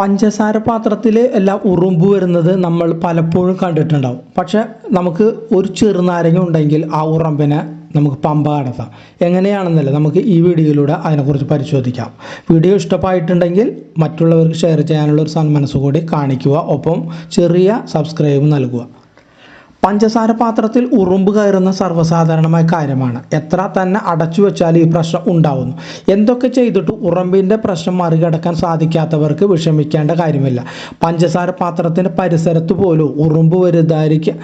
പഞ്ചസാര പാത്രത്തിൽ എല്ലാം ഉറുമ്പ് വരുന്നത് നമ്മൾ പലപ്പോഴും കണ്ടിട്ടുണ്ടാവും. പക്ഷെ നമുക്ക് ഒരു ചെറുനാരങ്ങ ഉണ്ടെങ്കിൽ ആ ഉറുമ്പിനെ നമുക്ക് പമ്പ കടത്താം എങ്ങനെയാണെന്നല്ല നമുക്ക് ഈ വീഡിയോയിലൂടെ അതിനെക്കുറിച്ച് പരിശോധിക്കാം. വീഡിയോ ഇഷ്ടമായിട്ടുണ്ടെങ്കിൽ മറ്റുള്ളവർക്ക് ഷെയർ ചെയ്യാനുള്ള ഒരു സന്മനസ്സുകൂടി കാണിക്കുക. ഒപ്പം ചെറിയ സബ്സ്ക്രൈബ് നൽകുക. പഞ്ചസാര പാത്രത്തിൽ ഉറുമ്പ് കയറുന്ന സർവസാധാരണമായ കാര്യമാണ്. എത്ര തന്നെ അടച്ചു വെച്ചാൽ ഈ പ്രശ്നം ഉണ്ടാവുന്നു. എന്തൊക്കെ ചെയ്തിട്ട് ഉറുമ്പിന്റെ പ്രശ്നം മറികടക്കാൻ സാധിക്കാത്തവർക്ക് വിഷമിക്കേണ്ട കാര്യമില്ല. പഞ്ചസാര പാത്രത്തിന്റെ പരിസരത്ത് പോലും ഉറുമ്പ് വരുതായിരിക്കുക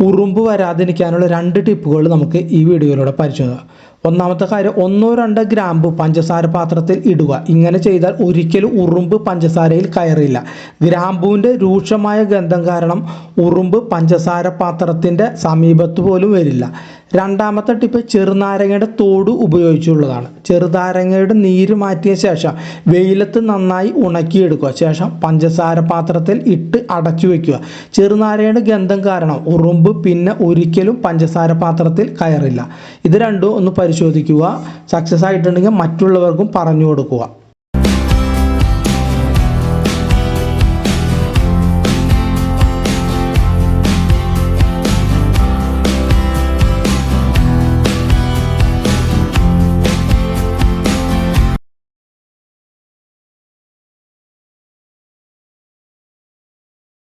ഉറുമ്പ് വരാതിരിക്കാനുള്ള രണ്ട് ടിപ്പുകൾ നമുക്ക് ഈ വീഡിയോയിലൂടെ പരിശോധിക്കാം. ഒന്നാമത്തെ കാര്യം ഒന്നോ രണ്ടോ ഗ്രാമ്പ് പഞ്ചസാര പാത്രത്തിൽ ഇടുക. ഇങ്ങനെ ചെയ്താൽ ഒരിക്കലും ഉറുമ്പ് പഞ്ചസാരയിൽ കയറില്ല. ഗ്രാമ്പൂവിന്റെ രൂക്ഷമായ ഗന്ധം കാരണം ഉറുമ്പ് പഞ്ചസാര പാത്രത്തിന്റെ സമീപത്ത് പോലും വരില്ല. രണ്ടാമത്തെ ടിപ്പ് ചെറുനാരങ്ങയുടെ തോട് ഉപയോഗിച്ചുള്ളതാണ്. ചെറുനാരങ്ങയുടെ നീര് മാറ്റിയ ശേഷം വെയിലത്ത് നന്നായി ഉണക്കിയെടുക്കുക. ശേഷം പഞ്ചസാര പാത്രത്തിൽ ഇട്ട് അടച്ചു വയ്ക്കുക ചെറുനാരങ്ങയുടെ ഗന്ധം കാരണം ഉറുമ്പ് പിന്നെ ഒരിക്കലും പഞ്ചസാര പാത്രത്തിൽ കയറില്ല. ഇത് രണ്ടും ഒന്ന് പരിശോധിക്കുക. സക്സസ് ആയിട്ടുണ്ടെങ്കിൽ മറ്റുള്ളവർക്കും പറഞ്ഞു കൊടുക്കുക.